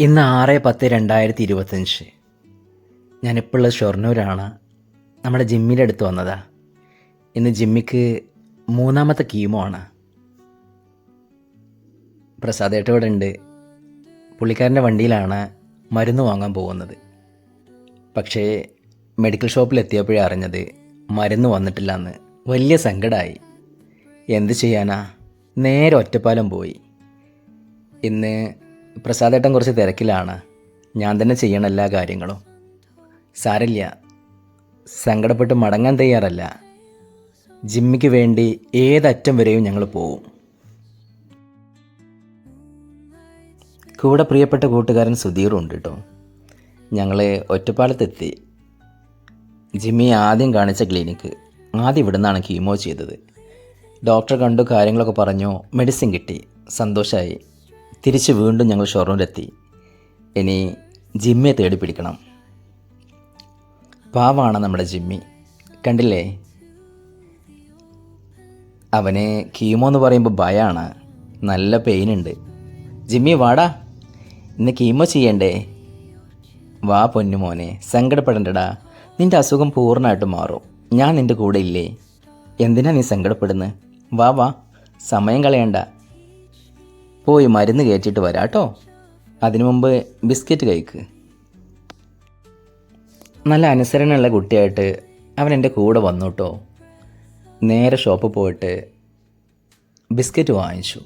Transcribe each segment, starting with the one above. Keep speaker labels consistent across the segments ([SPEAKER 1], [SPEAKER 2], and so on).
[SPEAKER 1] ഇന്ന് ആറ് പത്ത് രണ്ടായിരത്തി ഇരുപത്തഞ്ച് ഞാനിപ്പോൾ ഷൊർണൂരാണ്. നമ്മുടെ ജിമ്മിന്റെ അടുത്ത് വന്നതാ. ഇന്ന് ജിമ്മിക്ക് മൂന്നാമത്തെ കീമോ ആണ്. പ്രസാദേട്ട ഇവിടെ ഉണ്ട്. പുള്ളിക്കാരന്റെ വണ്ടിയിലാണ് മരുന്ന് വാങ്ങാൻ പോകുന്നത്. പക്ഷേ മെഡിക്കൽ ഷോപ്പിൽ എത്തിയപ്പോഴേ അറിഞ്ഞത് മരുന്ന് വന്നിട്ടില്ല എന്ന് വലിയ സങ്കടമായി എന്ത് ചെയ്യാനാ? നേരെ ഒറ്റപ്പാലം പോയി. ഇന്ന് പ്രസാദേട്ടൻ കുറച്ച് തിരക്കിലാണ്. ഞാൻ തന്നെ ചെയ്യണ എല്ലാ കാര്യങ്ങളും. സാരല്ല സങ്കടപ്പെട്ട് മടങ്ങാൻ തയ്യാറല്ല. ജിമ്മിക്ക് വേണ്ടി ഏതറ്റം വരെയും ഞങ്ങൾ പോവും. കൂടെ പ്രിയപ്പെട്ട കൂട്ടുകാരൻ സുധീറും ഉണ്ട് കേട്ടോ ഞങ്ങൾ ഒറ്റപ്പാലത്തെത്തി. ജിമ്മി ആദ്യം കാണിച്ച ക്ലിനിക്ക്. ആദ്യം ഇവിടെ നിന്നാണ് കീമോ ചെയ്തത്. ഡോക്ടർ കണ്ടു കാര്യങ്ങളൊക്കെ പറഞ്ഞു മെഡിസിൻ കിട്ടി. സന്തോഷമായി തിരിച്ച് വീണ്ടും ഞങ്ങൾ ഷൊർണൂരെത്തി. ഇനി ജിമ്മിയെ തേടി പിടിക്കണം. പാവാണ് നമ്മുടെ ജിമ്മി. കണ്ടില്ലേ? അവന് കീമോ എന്ന് പറയുമ്പോൾ ഭയമാണ് നല്ല പെയിനുണ്ട്. ജിമ്മി വാടാ. ഇന്ന് കീമോ ചെയ്യണ്ടേ? വാ പൊന്നു മോനെ. സങ്കടപ്പെടണ്ടടാ. നിന്റെ അസുഖം പൂർണമായിട്ട് മാറും. ഞാൻ നിന്റെ കൂടെ ഇല്ലേ? എന്തിനാ നീ സങ്കടപ്പെടുന്നത് വാ വാ. സമയം കളയണ്ട. പോയി മരുന്ന് കയറ്റിയിട്ട് വരാം കേട്ടോ. അതിനു മുമ്പ് ബിസ്ക്കറ്റ് കഴിക്ക്. നല്ല അനുസരണമുള്ള കുട്ടിയായിട്ട് അവൻ എന്റെ കൂടെ വന്നു കേട്ടോ. നേരെ ഷോപ്പിൽ പോയിട്ട് ബിസ്ക്കറ്റ് വാങ്ങിച്ചു.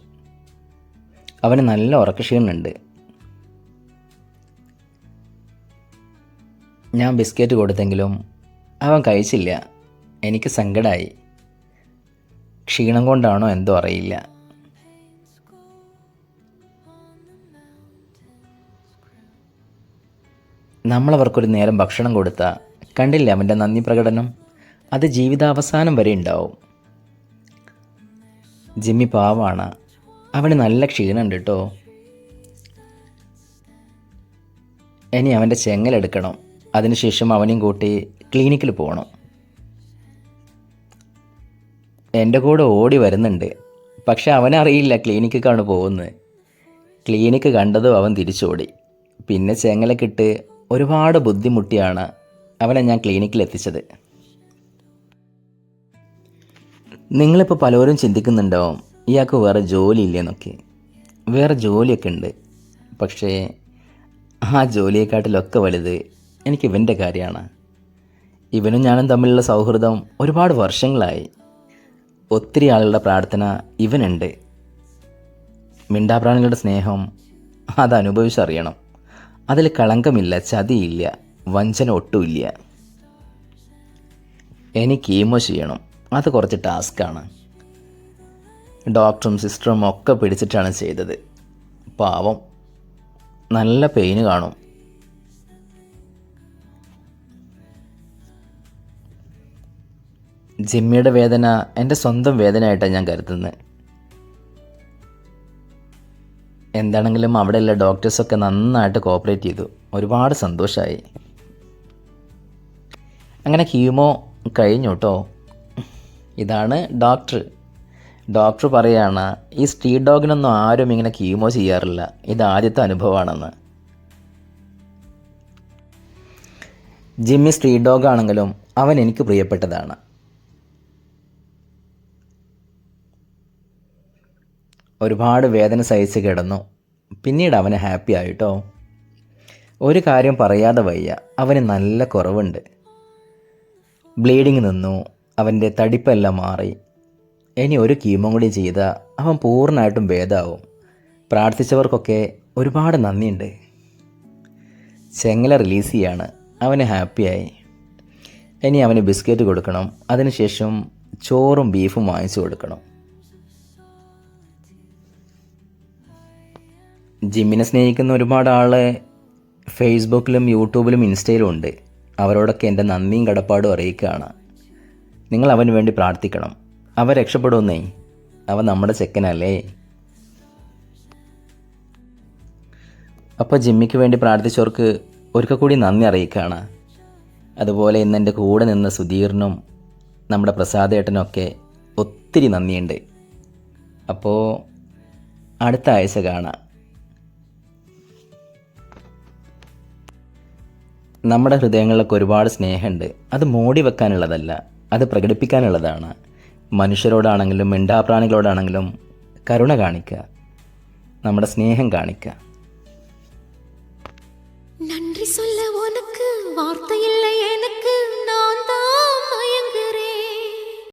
[SPEAKER 1] അവന് നല്ല ഉറക്കക്ഷീണുണ്ട് ഞാൻ ബിസ്ക്കറ്റ് കൊടുത്തെങ്കിലും അവൻ കഴിച്ചില്ല. എനിക്ക് സങ്കടമായി ക്ഷീണം കൊണ്ടാണോ എന്തോ അറിയില്ല. നമ്മളവർക്കൊരു നേരം ഭക്ഷണം കൊടുത്ത കണ്ടില്ല അവന്റെ നന്ദി പ്രകടനം? അത് ജീവിതാവസാനം വരെ ഉണ്ടാവും. ജിമ്മി പാവാണ്. അവന് നല്ല ക്ഷീണമുണ്ട് കേട്ടോ ഇനി അവന്റെ ചെങ്ങലെടുക്കണം അതിനുശേഷം അവനെയും കൂട്ടി ക്ലിനിക്കിൽ പോകണം എന്റെ കൂടെ ഓടി വരുന്നുണ്ട്. പക്ഷെ അവനറിയില്ല ക്ലിനിക്കാണ് പോകുന്നത്. ക്ലിനിക്ക് കണ്ടതും അവൻ തിരിച്ചോടി. പിന്നെ ചെങ്ങലക്കിട്ട് ഒരുപാട് ബുദ്ധിമുട്ടിയാണ് അവനെ ഞാൻ ക്ലിനിക്കിൽ എത്തിച്ചത് നിങ്ങളിപ്പോൾ പലരും ചിന്തിക്കുന്നുണ്ടാവും ഇയാൾക്ക് വേറെ ജോലി ഇല്ലെന്നൊക്കെ വേറെ ജോലിയൊക്കെ ഉണ്ട് പക്ഷേ ആ ജോലിയെക്കാട്ടിലൊക്കെ വലുത് എനിക്ക് ഇവന്റെ കാര്യമാണ്. ഇവനും ഞാനും തമ്മിലുള്ള സൗഹൃദം ഒരുപാട് വർഷങ്ങളായി. ഒത്തിരി ആളുകളുടെ പ്രാർത്ഥന ഇവനുണ്ട്. മിണ്ടാപ്രാണികളുടെ സ്നേഹം അത് അനുഭവിച്ചറിയണം അതിൽ കളങ്കമില്ല ചതിയില്ല വഞ്ചന ഒട്ടുമില്ല. എനിക്ക് കീമോ ചെയ്യണം. അത് കുറച്ച് ടാസ്ക്കാണ്. ഡോക്ടറും സിസ്റ്ററും ഒക്കെ പിടിച്ചിട്ടാണ് ചെയ്തത്. പാവം. നല്ല പെയിന് കാണും. ജിമ്മിയുടെ വേദന എന്റെ സ്വന്തം വേദനയായിട്ടാണ് ഞാൻ കരുതുന്നത്. എന്താണെങ്കിലും അവിടെയുള്ള ഡോക്ടേഴ്സൊക്കെ നന്നായിട്ട് കോപ്പറേറ്റ് ചെയ്തു. ഒരുപാട് സന്തോഷമായി അങ്ങനെ കീമോ കഴിഞ്ഞു കേട്ടോ ഇതാണ് ഡോക്ടർ. ഡോക്ടർ പറയാണ് ഈ സ്ട്രീറ്റ് ഡോഗിനൊന്നും ആരും ഇങ്ങനെ കീമോ ചെയ്യാറില്ല. ഇത് ആദ്യത്തെ അനുഭവമാണെന്ന്. ജിമ്മി സ്ട്രീറ്റ് ഡോഗ് ആണെങ്കിലും അവൻ എനിക്ക് പ്രിയപ്പെട്ടതാണ്. ഒരുപാട് വേദന സഹിച്ച് കിടന്നു. പിന്നീട് അവന് ഹാപ്പി ആയിട്ടോ? ഒരു കാര്യം പറയാതെ വയ്യ. അവന് നല്ല കുറവുണ്ട്. ബ്ലീഡിങ് നിന്നു. അവന്റെ തടിപ്പെല്ലാം മാറി. ഇനി ഒരു കീമോ കൂടി ചെയ്താൽ അവൻ പൂർണമായിട്ടും ഭേദമാവും പ്രാർത്ഥിച്ചവർക്കൊക്കെ ഒരുപാട് നന്ദിയുണ്ട്. ചെങ്ങല റിലീസ് ചെയ്യാണ്. അവന് ഹാപ്പിയായി ഇനി അവന് ബിസ്ക്കറ്റ് കൊടുക്കണം. അതിനുശേഷം ചോറും ബീഫും വാങ്ങിച്ചു കൊടുക്കണം. ജിമ്മിനെ സ്നേഹിക്കുന്ന ഒരുപാട് ആളെ ഫേസ്ബുക്കിലും യൂട്യൂബിലും ഇൻസ്റ്റയിലും ഉണ്ട്. അവരോടൊക്കെ എന്റെ നന്ദിയും കടപ്പാടും അറിയിക്കുകയാണ്. നിങ്ങൾ അവന് വേണ്ടി പ്രാർത്ഥിക്കണം. അവൻ രക്ഷപ്പെടുമെന്നേ. അവൻ നമ്മുടെ ചെക്കനല്ലേ. അപ്പോൾ ജിമ്മിക്ക് വേണ്ടി പ്രാർത്ഥിച്ചവർക്ക് ഒരിക്കൽ കൂടി നന്ദി അറിയിക്കുകയാണ്. അതുപോലെ ഇന്ന് എന്റെ കൂടെ നിന്ന സുധീറിനും നമ്മുടെ പ്രസാദേട്ടനൊക്കെ ഒത്തിരി നന്ദിയുണ്ട്. അപ്പോൾ അടുത്ത ആഴ്ച കാണാം. നമ്മുടെ ഹൃദയങ്ങളിലൊക്കെ ഒരുപാട് സ്നേഹമുണ്ട് അത് മൂടി വെക്കാനുള്ളതല്ല അത് പ്രകടിപ്പിക്കാനുള്ളതാണ് മനുഷ്യരോടാണെങ്കിലും മിണ്ടാപ്രാണികളോടാണെങ്കിലും കരുണ കാണിക്കുക നമ്മുടെ സ്നേഹം കാണിക്കുക
[SPEAKER 2] நன்றி சொல்ல உனக்கு வார்த்தை இல்லை எனக்கு